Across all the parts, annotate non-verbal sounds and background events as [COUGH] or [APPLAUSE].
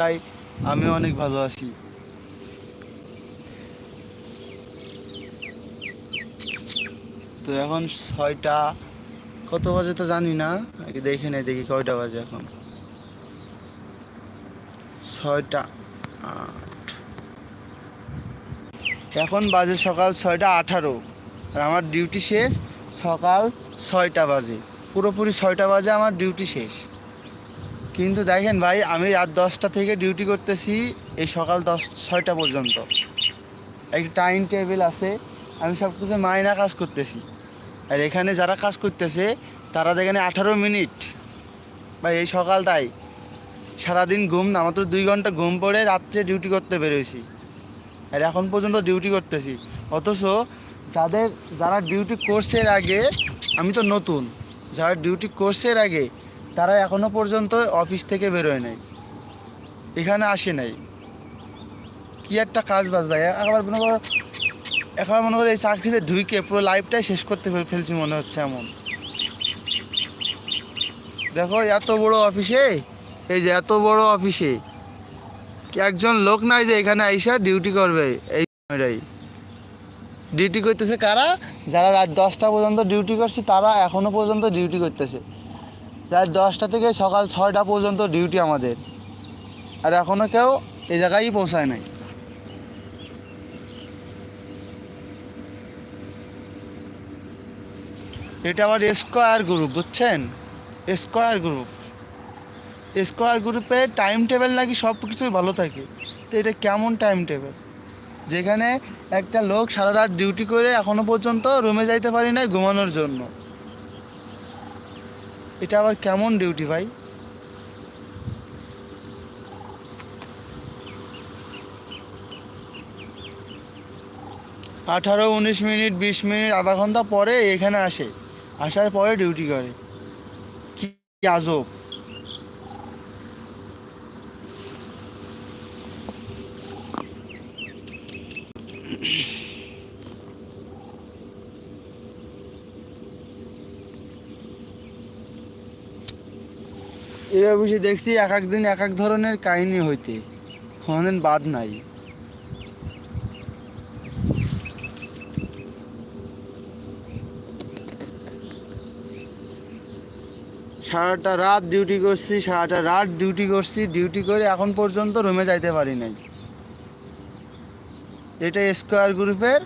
তাই আমি অনেক ভালো আছি। তো এখন ছয়টা, কত বাজে তো জানি না। দেখে নেই দেখি কয়টা বাজে এখন। ছয়টা এখন বাজে সকাল ছয়টা আঠারো। আর আমার ডিউটি শেষ সকাল ছয়টা বাজে। পুরোপুরি ছয়টা বাজে, আমার ডিউটি শেষ। কিন্তু দেখেন ভাই, আমি রাত দশটা থেকে ডিউটি করতেছি, এই সকাল দশ, ছয়টা পর্যন্ত। একটা টাইম টেবিল আছে, আমি সব কিছু মাইনা কাজ করতেছি। আর এখানে যারা কাজ করতেছে, তারা দেখেন আঠারো মিনিট। বা এই সকালটাই। সারাদিন ঘুম না, মাত্র দুই ঘণ্টা ঘুম পড়ে রাত্রে ডিউটি করতে বেরোইছি। আর এখন পর্যন্ত ডিউটি করতেছি। অথচ যাদের, যারা ডিউটি কোর্সের আগে, আমি তো নতুন। যারা ডিউটি কোর্সের আগে তারা এখনও পর্যন্ত অফিস থেকে বেরোয় নাই। এখানে আসে নাই। কি একটা কাজ বাজ ভাই একবার মনে করো একবার মনে করো এই চাকরিতে ঢুকে পুরো লাইফটাই শেষ করতে ফেল- ফেলছি মনে হচ্ছে এমন। দেখো এত বড় অফিসে এই যে এত বড় অফিসে একজন লোক নাই যে এখানে আইসা ডিউটি করবে এই সময়টাই। ডিউটি করতেছে কারা? যারা রাত দশটা পর্যন্ত ডিউটি করছে, তারা এখনও পর্যন্ত ডিউটি করতেছে। রাত দশটা থেকে সকাল ছয়টা পর্যন্ত ডিউটি আমাদের। আর এখনও কেউ এ জায়গায় পৌঁছায় নাই। এটা আবার স্কোয়ার গ্রুপ বুঝছেন? স্কোয়ার গ্রুপ স্কোয়ার গ্রুপে টাইম টেবিল নাকি সব কিছুই ভালো থাকে। তো এটা কেমন টাইম টেবিল যেখানে একটা লোক সারা রাত ডিউটি করে এখনও পর্যন্ত রুমে যাইতে পারি নাই ঘুমানোর জন্য। এটা আবার কেমন ডিউটি ভাই? আঠারো, উনিশ মিনিট, বিশ মিনিট, আধা ঘণ্টা পরে এখানে আসে। আসার পরে ডিউটি করে। কি আজব। অফিসে দেখছি এক এক দিন এক এক ধরনের কাহিনী হইতে। কোনোদিন বাদ নাই। সারাটা রাত ডিউটি করছি, সারাটা রাত ডিউটি করছি ডিউটি করে এখন পর্যন্ত রুমে যাইতে পারি নাই। এটা স্কোয়ার গ্রুপের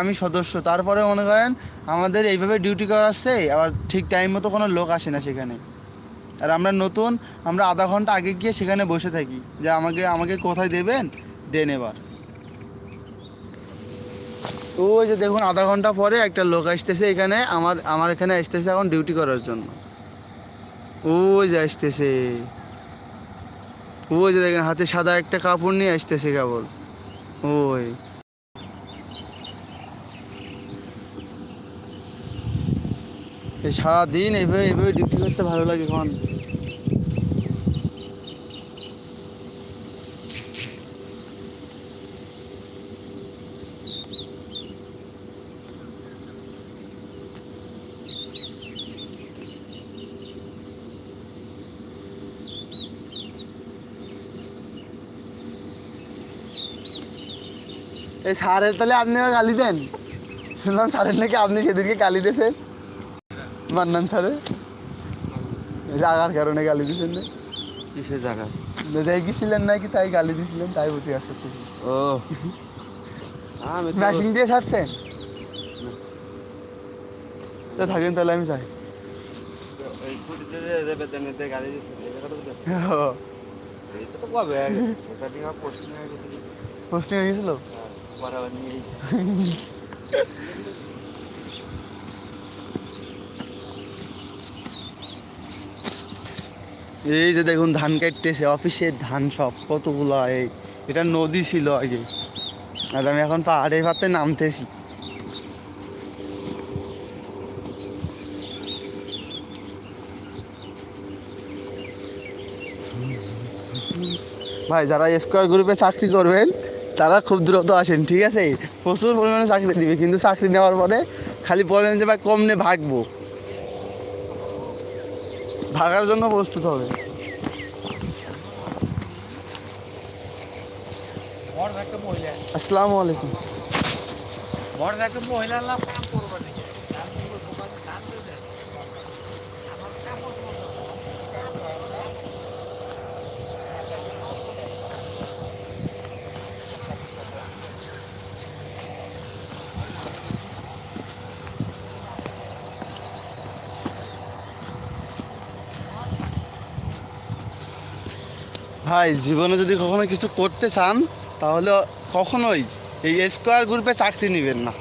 আমি সদস্য। তারপরে মনে করেন আমাদের এইভাবে ডিউটি করাচ্ছে, আবার ঠিক টাইম মতো কোনো লোক আসে না সেখানে। আর আমরা নতুন, আমরা আধা ঘণ্টা আগে গিয়ে সেখানে বসে থাকি যে আমাকে আমাকে কোথায় দেবেন? দেন এবার। ওই যে দেখুন, আধা ঘণ্টা পরে একটা লোক আসতেছে এখানে, আমার আমার এখানে আসতেছে এখন ডিউটি করার জন্য। ওই যে আসতেছে। ওই যে দেখেন, হাতে সাদা একটা কাপড় নিয়ে আসতেছে কেবল। ওই। সারাদিন এইভাবে এইভাবে ডিউটি করতে ভালো লাগে এখন। এই স্যারের তাহলে আপনি গালি দেন। শুনলাম স্যারের নাকি আপনি সেদিনকে গালি দিয়েছেন। মান্নান স্যারে। রাগার কারণে গালি দিয়েছেন না। কিসের জায়গা রেগেছিলেন নাকি তাই গালি দিয়েছিলেন তাই আস করতেছি। ও। [LAUGHS] আমি মেশিন দিয়ে ছাড়ছেন? তো থাকেন তাহলে আমি যাই। এই ছুটিতে যে [LAUGHS] যে বেতনেতে গাড়ি দিচ্ছে, এই জায়গাটা তো- ও, এইটা তো কবে আগে? ওটা ঠিক আমার posting হয়ে গেছিল। পোস্টিং হয়ে গেছিল হ্যাঁ, পরে আবার নিয়ে এসেছি। এই যে দেখুন ধান কাটতেছে, অফিসের ধান সব কতগুলো, এই এটা নদী ছিল আগে। আর আমি এখন পাহাড়ে ভাতে নামতেছি। ভাই, যারা স্কোয়ার গ্রুপে চাকরি করবেন, তারা খুব দ্রুত আসেন, ঠিক আছে? প্রচুর পরিমাণে চাকরি দিবে, কিন্তু চাকরি নেওয়ার পরে খালি বলেন যে, ভাই কম কমনে ভাগবো। ভাগার জন্য প্রস্তুত হবে। আসসালামু আলাইকুম। বড় একটা মহিলা ভাই, জীবনে যদি কখনো কিছু করতে চান, তাহলে কখনোই এই স্কোয়ার গ্রুপে চাকরি নেবেন না।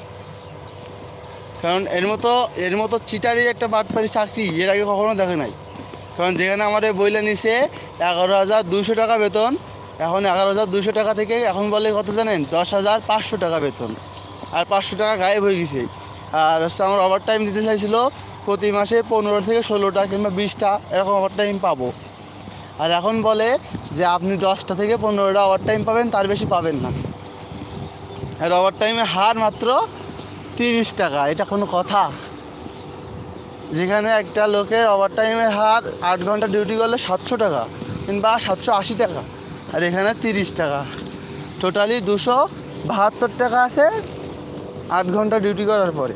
কারণ এর মতো এর মতো চিটারি একটা বাটপারি চাকরি এর আগে কখনো দেখে নাই। কারণ যেখানে আমাদের বইলে নিছে, এগারো হাজার দুশো টাকা বেতন, এখন এগারো হাজার দুশো টাকা থেকে এখন বলে কত জানেন? দশ হাজার পাঁচশো টাকা বেতন। আর পাঁচশো টাকা গায়েব হয়ে গেছে। আর হচ্ছে আমার ওভার টাইম দিতে চাইছিল, প্রতি মাসে পনেরো থেকে ষোলোটা কিংবা বিশটা, এরকম ওভার টাইম পাবো। আর এখন বলে যে আপনি দশটা থেকে পনেরোটা ওভার টাইম পাবেন, তার বেশি পাবেন না। আর ওভার টাইমে হার মাত্র তিরিশ টাকা, এটা কোনো কথা? যেখানে একটা লোকের ওভার টাইমের হার আট ঘণ্টা ডিউটি করলে সাতশো টাকা, কিংবা সাতশো আশি টাকা, আর এখানে তিরিশ টাকা। টোটালি দুশো বাহাত্তর টাকা আছে আট ঘণ্টা ডিউটি করার পরে।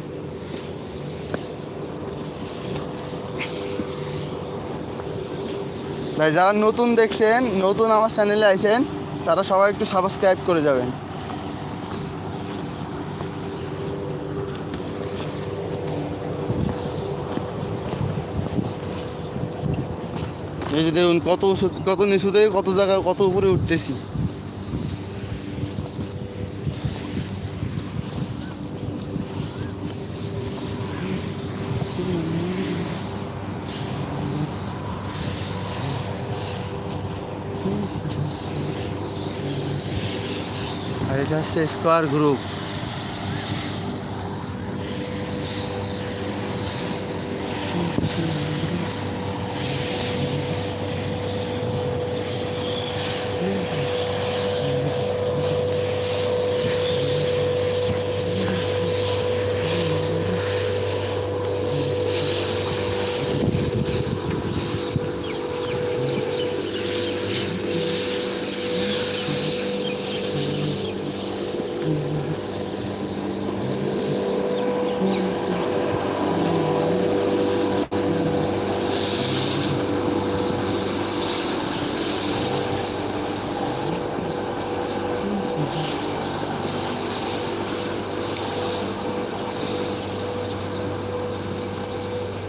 ভাই, যারা নতুন দেখছেন, নতুন আমার চ্যানেলে আইছেন, তারা সবাই একটু সাবস্ক্রাইব করে যাবেন। এই যে দেখুন, কত কত নিচুতে কত জায়গায় কত উপরে উঠতেছি। এটা হচ্ছে স্কোয়ার গ্রুপ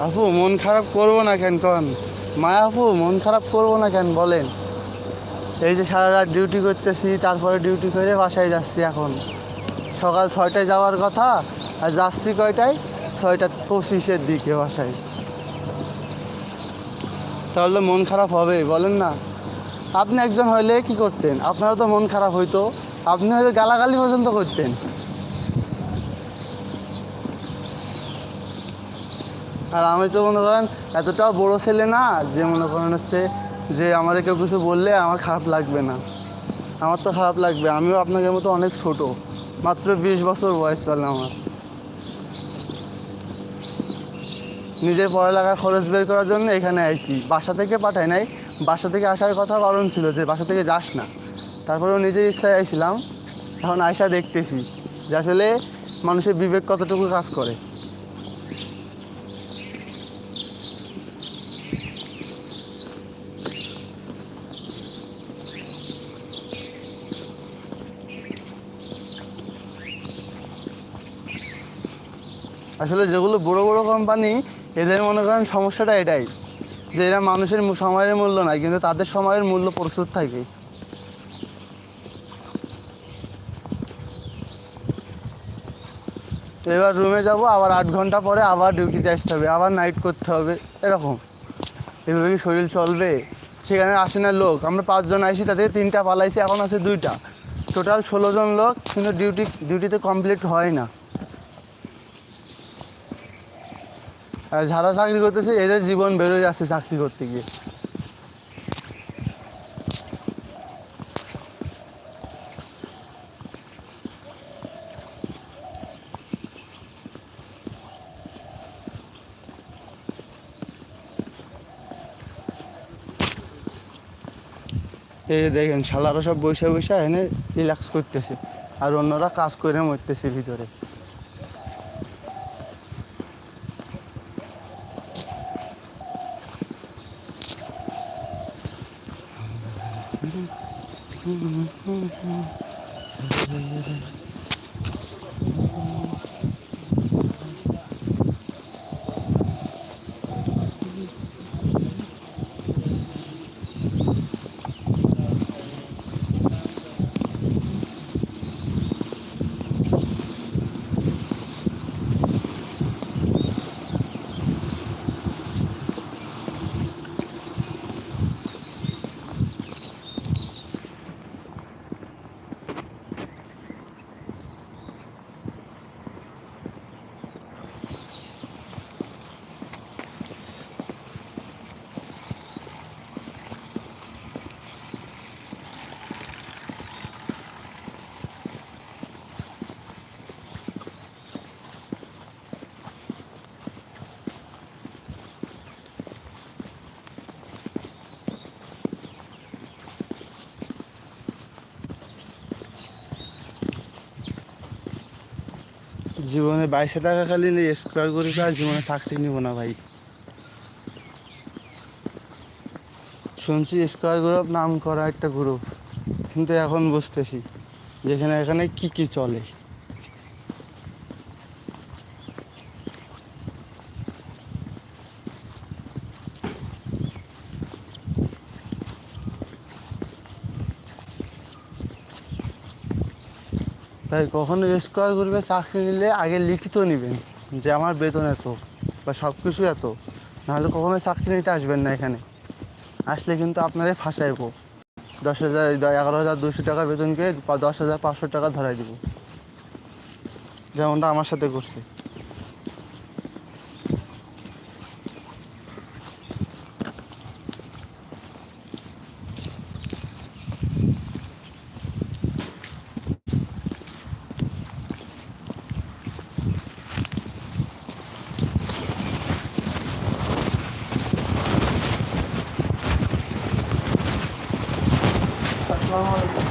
আপু, মন খারাপ করব না কেন? কন। মায়া আপু, মন খারাপ করব না কেন? বলেন। এই যে সারা রাত ডিউটি করতেছি, তারপরে ডিউটি করে বাসায় যাচ্ছি এখন। সকাল ছয়টায় যাওয়ার কথা, আর যাচ্ছি কয়টায়? ছয়টা পঁচিশের দিকে বাসায়। তাহলে মন খারাপ হবে, বলেন না। আপনি একজন হইলে কি করতেন? আপনারও তো মন খারাপ হইতো। আপনি হয়তো গালাগালি পর্যন্ত করতেন। আর আমি তো মনে করেন এতটাও বড় ছেলে না যে মনে করেন হচ্ছে যে আমার কেউ কিছু বললে আমার খারাপ লাগবে না। আমার তো খারাপ লাগবে। আমিও আপনাদের মতো অনেক ছোট। মাত্র বিশ বছর বয়স চলে আমার। নিজের পড়ালেখার খরচ বের করার জন্য এখানে আইছি। বাসা থেকে পাঠাই নাই। বাসা থেকে আসার কথা বারণ ছিল যে বাসা থেকে যাস না। তারপরেও নিজের ইচ্ছায় আইছিলাম। এখন আয়সা দেখতেছি যে আসলে মানুষের বিবেক কতটুকু কাজ করে। আসলে যেগুলো বড় বড় কোম্পানি এদের মনে করেন সমস্যাটা এটাই, যে এরা মানুষের সময়ের মূল্য নাই, কিন্তু তাদের সময়ের মূল্য প্রচুর থাকে। এবার রুমে যাব, আবার আট ঘণ্টা পরে আবার ডিউটিতে আসতে হবে, আবার নাইট করতে হবে, এরকম। এভাবে কি শরীর চলবে? সেখানে আসে না লোক। আমরা পাঁচজন আইছি তাদের তিনটা পালাইছি, এখন আছে দুইটা। টোটাল ষোলো জন লোক, কিন্তু ডিউটি ডিউটিতে কমপ্লিট হয় না। যারা চাকরি করতেছে, এদের জীবন বেরোয় যাচ্ছে চাকরি করতে গিয়ে। এই দেখেন, শালারা সব বসে বসে এনে রিল্যাক্স করতেছে। আর অন্যরা কাজ করে মরতেছে ভিতরে। 음, 음, 음, 음, 음. জীবনে বাইশে টাকা খালি স্কোয়ার করে আর জীবনে চাকরি নিব না ভাই। শুনছি স্কোয়ার গ্রুপ নাম করা একটা গ্রুপ কিন্তু এখন বুঝতেছি, যেখানে এখানে কি কি চলে। তাই কখনো স্কোয়ার গ্রুপে চাকরি নিলে আগে লিখিত নেবেন যে আমার বেতন এত বা সব কিছু এত। নাহলে কখনো চাকরি নিতে আসবেন না এখানে। আসলে কিন্তু আপনারাই ফাঁসাইব। দশ হাজার, এগারো হাজার দুশো টাকা বেতনকে দশ হাজার পাঁচশো টাকা ধরাই দিব। যেমনটা আমার সাথে করছে। আসসালামু আলাইকুম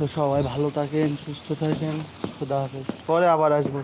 তো সবাই ভালো থাকেন সুস্থ থাকেন খুদা হাফেজ। পরে আবার আসব।